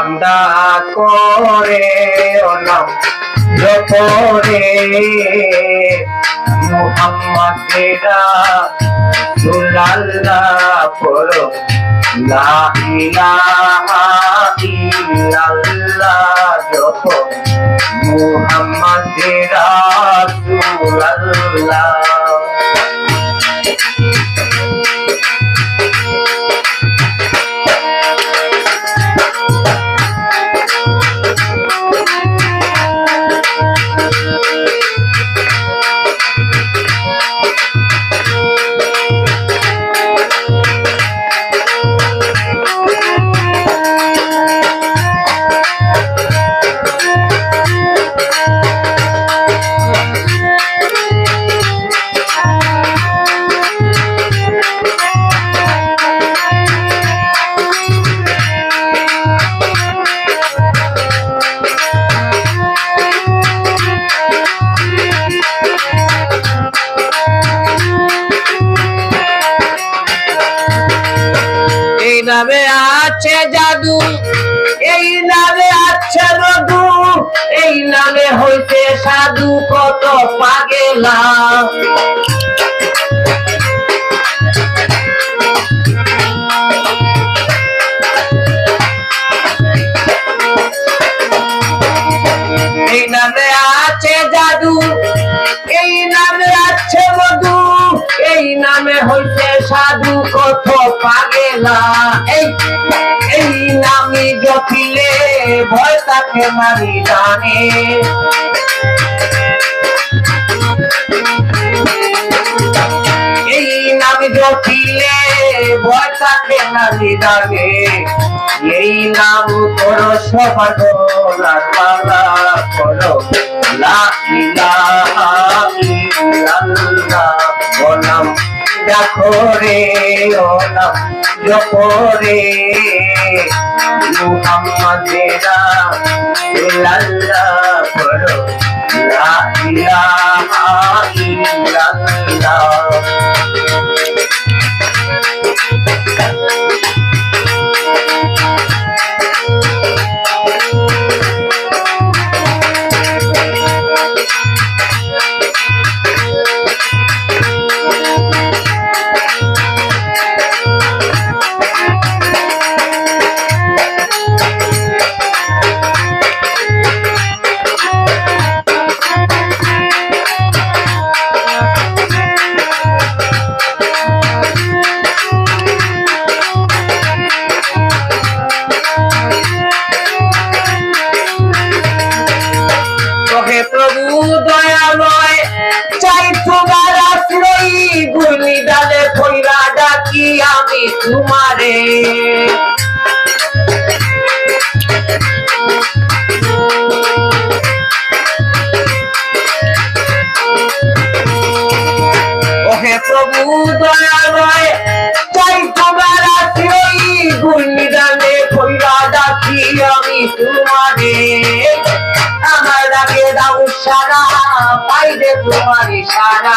নামটা করে ও নাম জপরে মুহাম্মাদেরা সুল্লাল্লাহ পড়ো লা ইলাহা ইল্লাল্লাহ এই নামে আছে জাদু, এই নামে আছে মধু, এই নামে হইতে সাধু কত পাগেলা। এই নামে আছে জাদু, এই নামে আছে মধু এই নামে হইতে সাধু কত পাগেলা। এই এই নামে জপিলে ভয় তাকে মারি জানে। এই নাম জপিলে ভয় তাকে মারি জানে। এই নাম করো পালা করো লা দেখো রে ও নাম জপরে মুহাম্মাদেরা ইল্লাল্লাহ করো লা ইলাহা ইল্লাল্লাহ। তোমারে। ওহে প্রভু দয়াময় চাই তোমার আশ্রয়ী ডালে কইরা ডাকি আমি তোমারে। আমার ডাকে দাও সারা পাইবে তোমার সারা।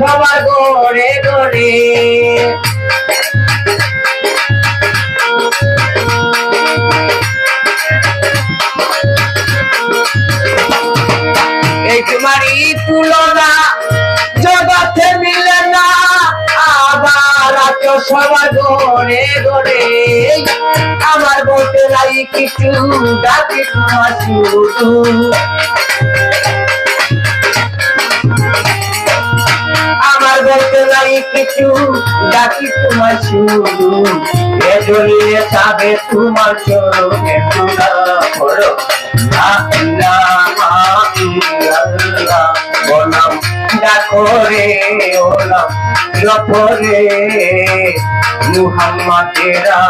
সবার গড়ে গড়ে এই তোমারই তুলনা, জগতে মিলে না, আবার আজ সবার গড়ে গড়ে আমার বলতে নাই কিছু, ডাকি তোমার শুধু। কিছু ডাকি তোমার শুধু এ জড়িয়ে যাবে তোমার চরণে তুলা করো বলাম ডাকো রে, ওলাম জপরে মুহাম্মাদেরা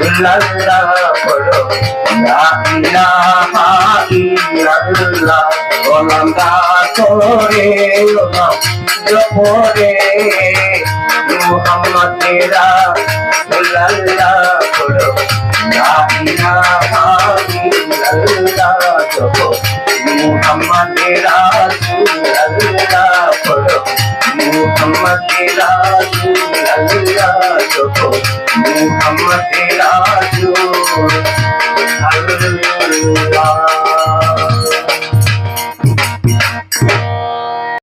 ইল্লাল্লাহ করো লা ইলাহা ইল্লাল্লাহ বলাম ডাকো রে পরে মোহাম্মদ তেরা লাল্লাহ করো। রাহিনা ভাবি লাল্লাহ করো। মোহাম্মদ তেরা লাল্লাহ করো। মোহাম্মদ তেরা লাল্লাহ করো। মোহাম্মদ তেরা আল্লাহ